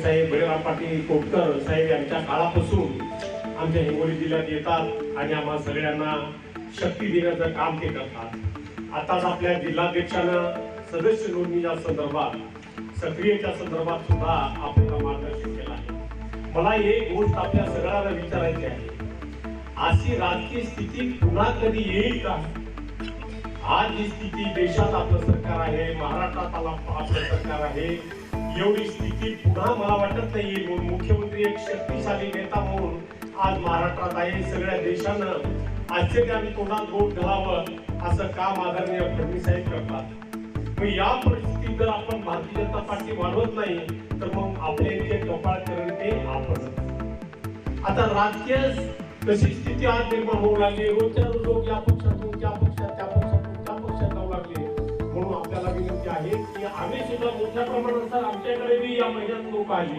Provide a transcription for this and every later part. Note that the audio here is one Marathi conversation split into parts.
साहेब बळीराम पाटील कोटकर साहेब यांच्या काळापासून आमच्या हिंगोली जिल्ह्यात येतात आणि आम्हा सगळ्यांना शक्ती देण्याचं काम ते करतात. आताच आपल्या जिल्हाध्यक्षानं सदस्य नोंदणीच्या संदर्भात सक्रियच्या संदर्भात सुद्धा आपल्याला मार्गदर्शन केलं आहे. मला एक गोष्ट आपल्या सगळ्यांना विचारायची आहे. अशी राजकीय स्थिती पुन्हा कधी येईल का? आज ही स्थिती देशात आपलं सरकार आहे महाराष्ट्रात आपलं सरकार आहे. एवढी स्थिती पुन्हा मला वाटत नाही म्हणून मुख्यमंत्री एक शक्तिशाली नेता म्हणून आज महाराष्ट्रात आहे. सगळ्या देशानं आश्चर्याने तोंडात बोट घालावं असं काम आदरणीय फडणवीस साहेब करतात. मग या परिस्थितीत जर आपण भारतीय जनता पार्टी वाढवत नाही तर मग आपले जे कपाळ करण ते आपण आता राजकीय तशी स्थिती आज निर्माण होऊ लागली रोजच्या रोज लोक या पक्षातून त्या विनंती आहे की आम्ही सुद्धा मोठ्या प्रमाणात सर आमच्याकडे बी या महिन्यात लोक आले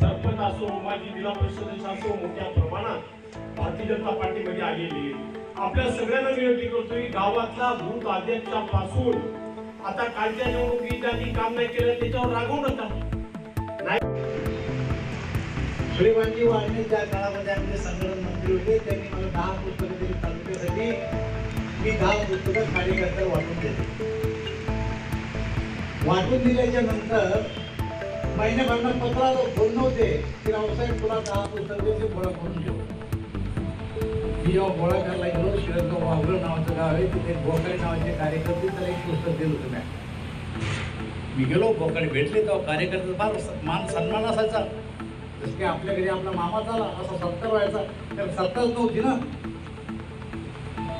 सरपंच असो माझी जिल्हा परिषद असो मोठ्या प्रमाणात भारतीय जनता पार्टीमध्ये आलेली आहे. आपल्या सगळ्यांना विनंती करतोय गावातला भूत अध्यक्षापासून आता कालच्या निवडणुकीत ज्यांनी काम नाही केलं त्याच्यावर रागवू नका. श्रीमानजी वाढणे त्या काळामध्ये आमचे संघटन मंत्री होते त्यांनी मला दहा पुस्तकं दिली. तालुक्यासाठी मी दहा पुस्तकं कार्यकर्त्याला वाटून दिले. वाटून दिल्याच्या नंतर महिन्याभरनं पत्र बोलणं होते की रावसाहेब तुला दहा पुस्तकाचे गोळा करून ठेव. मी जेव्हा गोळा करायला गेलो श्रीरंग वाघर नावाचं गाव आहे तिथे गोकाळे नावाचे कार्यकर्ते त्याला एक पुस्तक दिलं होतं मॅम मी गेलो गोकाळे भेटले तेव्हा कार्यकर्ते फार स- मान सन्मान असायचा. जसं की आपल्या घरी आपला मामा झाला असा सत्कार व्हायचा. तर सत्ताच नव्हती ना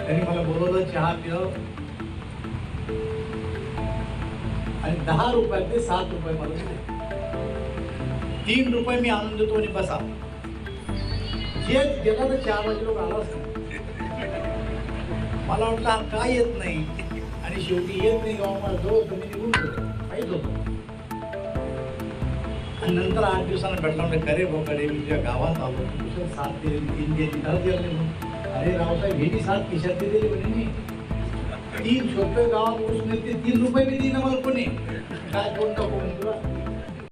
त्यांनी मला बोलवलं चहा पिलं. आणि दहा रुपयातले सात रुपये मला दिले. तीन रुपये मी आणून देतो आणि बसा. जे गेला तर चार वाजे लोक आलाच मला वाटलं हा काय येत नाही? आणि शेवटी येत नाही गावा मला जवळ तर मी निघून गेलो काहीच होतं आणि नंतर आठ दिवसांना भेटला म्हणजे खरे बोकडे मी तुझ्या गावात आलो. दुसरं सात दिले तीन दिले दहा दिले नाही अरे रावसाहेब हे साथ खिशात दिलेली म्हणे. मी तीन रुपये गावात ऊस मिळते तीन रुपये मी दिना आम्हाला कोणी. काय कोणता कोण तुला